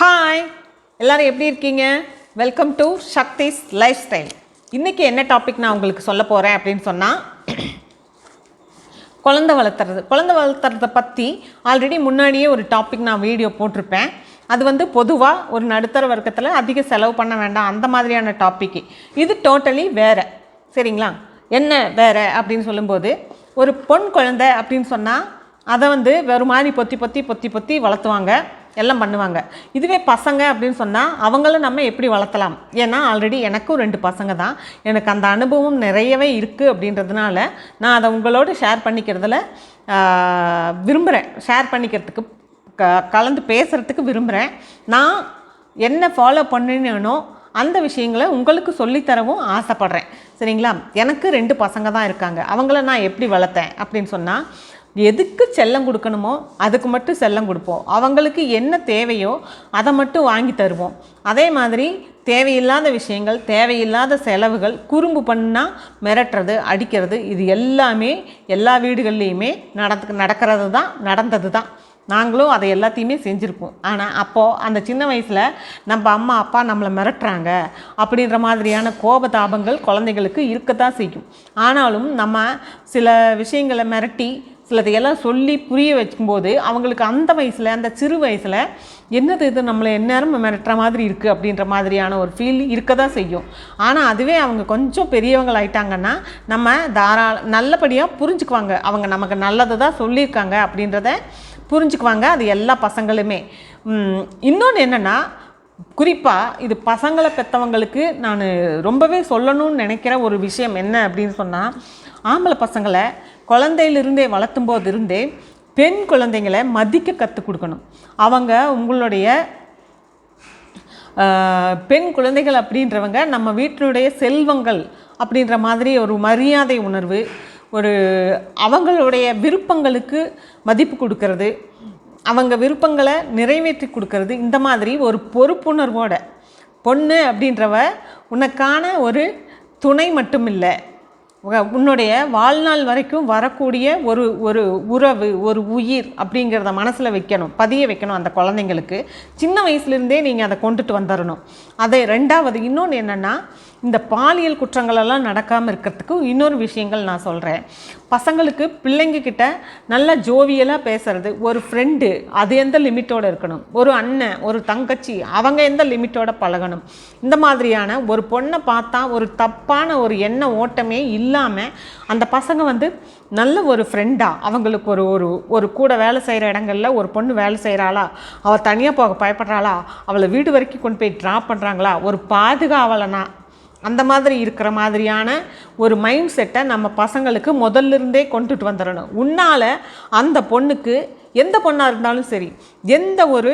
Hi எல்லோரும் எப்படி இருக்கீங்க? Welcome to Sakthi's lifestyle இன்றைக்கி என்ன டாபிக் நான் உங்களுக்கு சொல்ல போகிறேன் அப்படின்னு சொன்னால் குழந்தை வளர்த்துறது. குழந்தை வளர்த்துறத பற்றி ஆல்ரெடி முன்னாடியே ஒரு டாபிக் நான் வீடியோ போட்டிருப்பேன். அது வந்து பொதுவாக ஒரு நடுத்தர வர்க்கத்தில் அதிக செலவு பண்ண வேண்டாம். அந்த மாதிரியான டாப்பிக்கு இது டோட்டலி வேறு. சரிங்களா? என்ன வேறு அப்படின்னு சொல்லும்போது ஒரு பொன் குழந்தை அப்படின்னு சொன்னால் அதை வந்து வேறு மாதிரி பொத்தி பொத்தி பொத்தி பொத்தி வளர்த்துவாங்க. எல்லாம் பண்ணுவாங்க. இதுவே பசங்க அப்படின்னு சொன்னால் அவங்கள நம்ம எப்படி வளர்த்தலாம்? ஏன்னா ஆல்ரெடி எனக்கும் ரெண்டு பசங்க தான். எனக்கு அந்த அனுபவம் நிறையவே இருக்குது அப்படின்றதுனால நான் அதை உங்களோட ஷேர் பண்ணிக்கிறதுல விரும்புகிறேன் ஷேர் பண்ணிக்கிறதுக்கு க கலந்து பேசுகிறதுக்கு விரும்புகிறேன் நான் என்ன ஃபாலோ பண்ணினேனோ அந்த விஷயங்களை உங்களுக்கு சொல்லித்தரவும் ஆசைப்பட்றேன். சரிங்களா? எனக்கு ரெண்டு பசங்க தான் இருக்காங்க. அவங்கள நான் எப்படி வளர்த்தேன் அப்படின்னு சொன்னால் எதுக்கு செல்லம் கொடுக்கணுமோ அதுக்கு மட்டும் செல்லம் கொடுப்போம். அவங்களுக்கு என்ன தேவையோ அதை மட்டும் வாங்கி தருவோம். அதே மாதிரி தேவையில்லாத விஷயங்கள் தேவையில்லாத செலவுகள் குறும்பு பண்ணால் மிரட்டுறது அடிக்கிறது இது எல்லாமே எல்லா வீடுகள்லேயுமே நடந்து நடக்கிறது தான் நடந்தது தான். நாங்களும் அதை எல்லாத்தையுமே செஞ்சுருப்போம். ஆனால் அப்போது அந்த சின்ன வயசில் நம்ம அம்மா அப்பா நம்மளை மிரட்டுறாங்க அப்படின்ற மாதிரியான கோபதாபங்கள் குழந்தைகளுக்கு இருக்கத்தான் செய்யும். ஆனாலும் நம்ம சில விஷயங்களை மிரட்டி சிலதையெல்லாம் சொல்லி புரிய வைக்கும்போது அவங்களுக்கு அந்த வயசில் அந்த சிறு வயசில் என்னது இது? நம்மளை எந்நேரம் மிரட்டுற மாதிரி இருக்குது அப்படின்ற மாதிரியான ஒரு ஃபீல் இருக்க தான் செய்யும். ஆனால் அதுவே அவங்க கொஞ்சம் பெரியவங்கள் ஆயிட்டாங்கன்னா நம்ம தாராள நல்லபடியாக புரிஞ்சுக்குவாங்க. அவங்க நமக்கு நல்லதை தான் சொல்லியிருக்காங்க அப்படின்றத புரிஞ்சுக்குவாங்க அது எல்லா பசங்களுமே. இன்னொன்று என்னென்னா குறிப்பாக இது பசங்களை பெற்றவங்களுக்கு நான் ரொம்பவே சொல்லணும்னு நினைக்கிற ஒரு விஷயம் என்ன அப்படின்னு சொன்னால் ஆம்பளை பசங்களை குழந்தையிலிருந்தே வளர்த்தும் போது இருந்தே பெண் குழந்தைங்களை மதிக்க கற்றுக் கொடுக்கணும். அவங்க உங்களுடைய பெண் குழந்தைகள் அப்படின்றவங்க நம்ம வீட்டினுடைய செல்வங்கள் அப்படின்ற மாதிரி ஒரு மரியாதை உணர்வு ஒரு அவங்களுடைய விருப்பங்களுக்கு மதிப்பு கொடுக்கறது அவங்க விருப்பங்களை நிறைவேற்றி கொடுக்கறது இந்த மாதிரி ஒரு பொறுப்புணர்வோட பொண்ணு அப்படின்றவ உனக்கான ஒரு துணை மட்டும் இல்லை உன்னுடைய வாழ்நாள் வரைக்கும் வரக்கூடிய ஒரு ஒரு உறவு ஒரு உயிர் அப்படிங்கிறத மனசில் வைக்கணும் பதிய வைக்கணும் அந்த குழந்தைங்களுக்கு. சின்ன வயசுலேருந்தே நீங்கள் அதை கொண்டுட்டு வந்துடணும் அதை ரெண்டாவது இன்னொன்று என்னென்னா இந்த பாலியல் குற்றங்களெல்லாம் நடக்காமல் இருக்கிறதுக்கு இன்னொரு விஷயங்கள் நான் சொல்கிறேன் பசங்களுக்கு பிள்ளைங்கக்கிட்ட நல்லா ஜோவியலாக பேசுறது ஒரு ஃப்ரெண்டு அது எந்த லிமிட்டோடு இருக்கணும்? ஒரு அண்ணன் ஒரு தங்கச்சி அவங்க எந்த லிமிட்டோட பழகணும்? இந்த மாதிரியான ஒரு பொண்ணை பார்த்தா ஒரு தப்பான ஒரு எண்ண ஓட்டமே இல்லை இல்லாமல் அந்த பசங்க வந்து நல்ல ஒரு ஃப்ரெண்டாக அவங்களுக்கு ஒரு ஒரு ஒரு கூட வேலை செய்கிற இடங்கள்ல ஒரு பொண்ணு வேலை செய்கிறாளா அவள் தனியாக போக பயப்படுறாளா அவளை வீடு வரைக்கும் கொண்டு போய் ட்ராப் பண்ணுறாங்களா ஒரு பாதுகாவலனா அந்த மாதிரி இருக்கிற மாதிரியான ஒரு மைண்ட் செட்டை நம்ம பசங்களுக்கு முதல்ல இருந்தே கொண்டுட்டு வந்துடணும். உன்னால் அந்த பொண்ணுக்கு எந்த பொண்ணாக இருந்தாலும் சரி எந்த ஒரு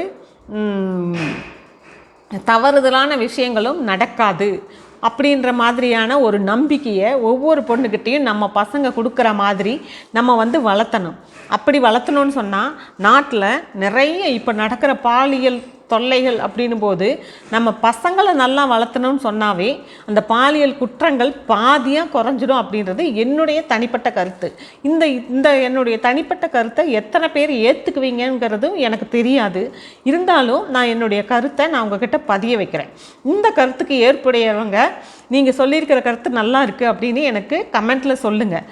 தவறுதலான விஷயங்களும் நடக்காது. அப்படின்ற மாதிரியான ஒரு நம்பிக்கையை ஒவ்வொரு பொண்ணுக்கிட்டேயும் நம்ம பசங்க கொடுக்குற மாதிரி நம்ம வந்து வளர்த்தணும். அப்படி வளர்த்தணும்னு சொன்னால் நாட்டில் நிறைய இப்போ நடக்கிற பாலியல் தொல்லைகள் அப்படின்னும் போது நம்ம பசங்களை நல்லா வளர்த்தணும்னு சொன்னாவே அந்த பாலியல் குற்றங்கள் பாதியாக குறைஞ்சிடும் அப்படின்றது என்னுடைய தனிப்பட்ட கருத்து. இந்த இந்த என்னுடைய தனிப்பட்ட கருத்தை எத்தனை பேர் ஏற்றுக்குவீங்கிறதும் எனக்கு தெரியாது. இருந்தாலும் நான் என்னுடைய கருத்தை நான் உங்ககிட்ட பதிய வைக்கிறேன். இந்த கருத்துக்கு ஏற்புடையவங்க நீங்கள் சொல்லியிருக்கிற கருத்து நல்லா இருக்குது அப்படின்னு எனக்கு கமெண்ட்டில் சொல்லுங்கள்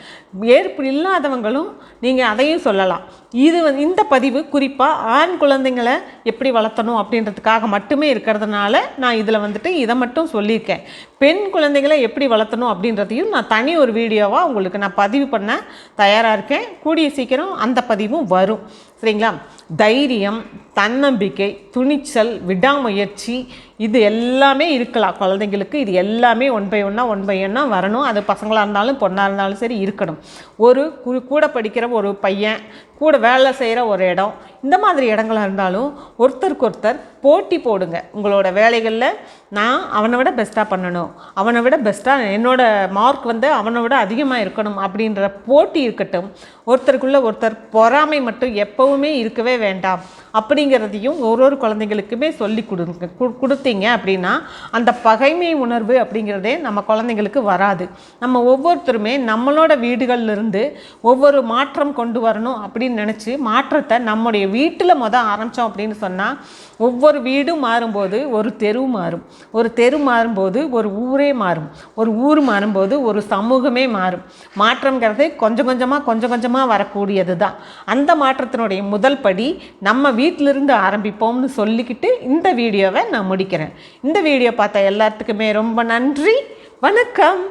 ஏற்பு இல்லாதவங்களும் நீங்கள் அதையும் சொல்லலாம். இது வந்து இந்த பதிவு குறிப்பாக ஆண் குழந்தைங்களை எப்படி வளர்த்தணும் அப்படின்றதுக்காக மட்டுமே இருக்கிறதுனால நான் இதில் வந்துட்டு இதை மட்டும் சொல்லியிருக்கேன். பெண் குழந்தைகளை எப்படி வளர்த்தணும் அப்படின்றதையும் நான் தனி ஒரு வீடியோவாக உங்களுக்கு நான் பதிவு பண்ண தயாராக இருக்கேன். கூடிய சீக்கிரம் அந்த பதிவும் வரும். சரிங்களா? தைரியம் தன்னம்பிக்கை துணிச்சல் விடாமுயற்சி இது எல்லாமே இருக்கலாம். குழந்தைங்களுக்கு இது எல்லாமே ஒன் பை ஒன்னாக ஒன் பை ஒன்னாக வரணும். அது பசங்களாக இருந்தாலும் பொண்ணாக இருந்தாலும் சரி இருக்கணும். ஒரு கு- கூட படிக்கிற ஒரு பையன் கூட வேலை செய்கிற ஒரு இடம். இந்த மாதிரி இடங்களாக இருந்தாலும் ஒருத்தருக்கு ஒருத்தர் போட்டி போடுங்க. உங்களோட வேலைகளில் நான் அவனை விட பெஸ்ட்டாக பண்ணணும். அவனை விட பெஸ்ட்டாக என்னோட மார்க் வந்து அவனை விட அதிகமாக இருக்கணும் அப்படின்ற போட்டி இருக்கட்டும். ஒருத்தருக்குள்ளே ஒருத்தர் பொறாமை மட்டும் எப்போவுமே இருக்கவே வேண்டாம். அப்படிங்கிறதையும் ஒரு ஒரு குழந்தைங்களுக்குமே சொல்லி கொடுங்க. கு- கொடுத்தீங்க அப்படின்னா அந்த பகைமை உணர்வு அப்படிங்கிறதே நம்ம குழந்தைங்களுக்கு வராது. நம்ம ஒவ்வொருத்தருமே நம்மளோட வீடுகள்ல இருந்து ஒவ்வொரு மாற்றம் கொண்டு வரணும் அப்படி அப்படின்னு நினச்சி மாற்றத்தை நம்முடைய வீட்டில் மொதல் ஆரம்பித்தோம் அப்படின்னு சொன்னால் ஒவ்வொரு வீடும் மாறும்போது ஒரு தெரு மாறும். ஒரு தெரு மாறும்போது ஒரு ஊரே மாறும். ஒரு ஊர் மாறும்போது ஒரு சமூகமே மாறும். மாற்றங்கிறது கொஞ்சம் கொஞ்சமாக கொஞ்சம் கொஞ்சமாக வரக்கூடியது தான் அந்த மாற்றத்தினுடைய முதல் படி நம்ம வீட்டிலிருந்து ஆரம்பிப்போம்னு சொல்லிக்கிட்டு இந்த வீடியோவை நான் முடிக்கிறேன். இந்த வீடியோ பார்த்த எல்லாத்துக்குமே ரொம்ப நன்றி. வணக்கம்.